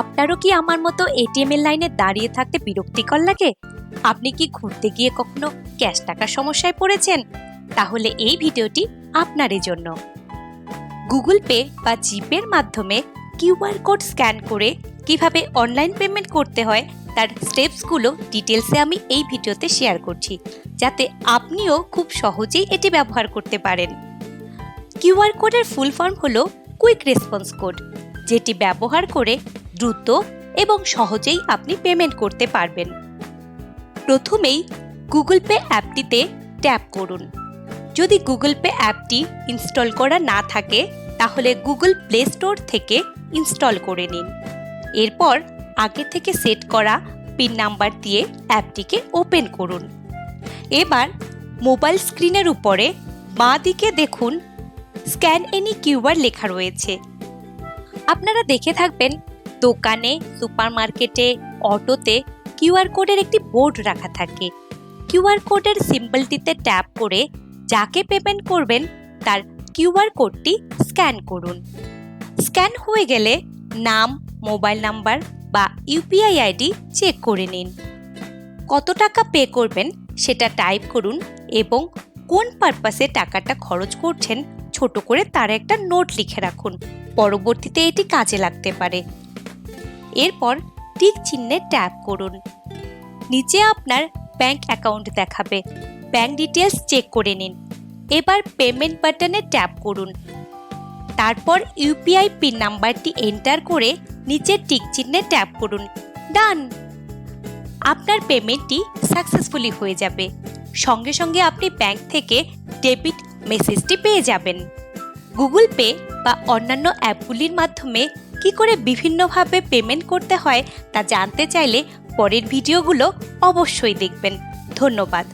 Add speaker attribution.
Speaker 1: আপনারও কি আমার মতো এটিএম এর লাইনে দাঁড়িয়ে থাকতে বিরক্তিকর লাগে? আপনি কি ঘুরতে গিয়ে কখনো ক্যাশ টাকার সমস্যায় পড়েছেন? তাহলে এই ভিডিওটি আপনারই জন্য। গুগল পে বা জিপের মাধ্যমে কিউআর কোড স্ক্যান করে কীভাবে অনলাইন পেমেন্ট করতে হয়, তার স্টেপসগুলো ডিটেলসে আমি এই ভিডিওতে শেয়ার করছি, যাতে আপনিও খুব সহজেই এটি ব্যবহার করতে পারেন। কিউআর কোডের ফুল ফর্ম হলো কুইক রেসপন্স কোড, যেটি ব্যবহার করে দ্রুত এবং সহজেই আপনি পেমেন্ট করতে পারবেন। প্রথমেই গুগল পে অ্যাপটিতে ট্যাপ করুন। যদি গুগল পে অ্যাপটি ইনস্টল করা না থাকে, তাহলে গুগল প্লে স্টোর থেকে ইনস্টল করে নিন। এরপর আগে থেকে সেট করা পিন নাম্বার দিয়ে অ্যাপটিকে ওপেন করুন। এবার মোবাইল স্ক্রিনের উপরে বাঁ দিকে দেখুন, স্ক্যান এনি কিউআর লেখা রয়েছে। আপনারা দেখে থাকবেন দোকানে, সুপারমার্কেটে, অটোতে কিউআর কোডের একটি বোর্ড রাখা থাকে। কিউআর কোডের সিম্বলটিতে ট্যাপ করে যাকে পেমেন্ট করবেন তার কিউআর কোডটি স্ক্যান করুন। স্ক্যান হয়ে গেলে নাম, মোবাইল নাম্বার বা ইউপিআই আইডি চেক করে নিন। কত টাকা পে করবেন সেটা টাইপ করুন এবং কোন পারপাসে টাকাটা খরচ করছেন ছোট করে তার একটা নোট লিখে রাখুন। পরবর্তীতে এটি কাজে লাগতে পারে। এরপর টিক চিহ্নে ট্যাপ করুন। নিচে আপনার ব্যাংক অ্যাকাউন্ট দেখাবে। ব্যাংক ডিটেলস চেক করে নিন। এবার পেমেন্ট বাটনে ট্যাপ করুন। তারপর ইউপিআই পিন নাম্বারটি এন্টার করে নিচের টিক চিহ্নে ট্যাপ করুন। ডান আপনার পেমেন্টটি সাকসেসফুলি হয়ে যাবে। সঙ্গে সঙ্গে আপনি ব্যাংক থেকে ডেবিট মেসেজটি পেয়ে যাবেন। গুগল পে বা অন্যান্য অ্যাপগুলির মাধ্যমে কি করে বিভিন্নভাবে পেমেন্ট করতে হয় তা জানতে চাইলে পরের ভিডিওগুলো অবশ্যই দেখবেন। ধন্যবাদ।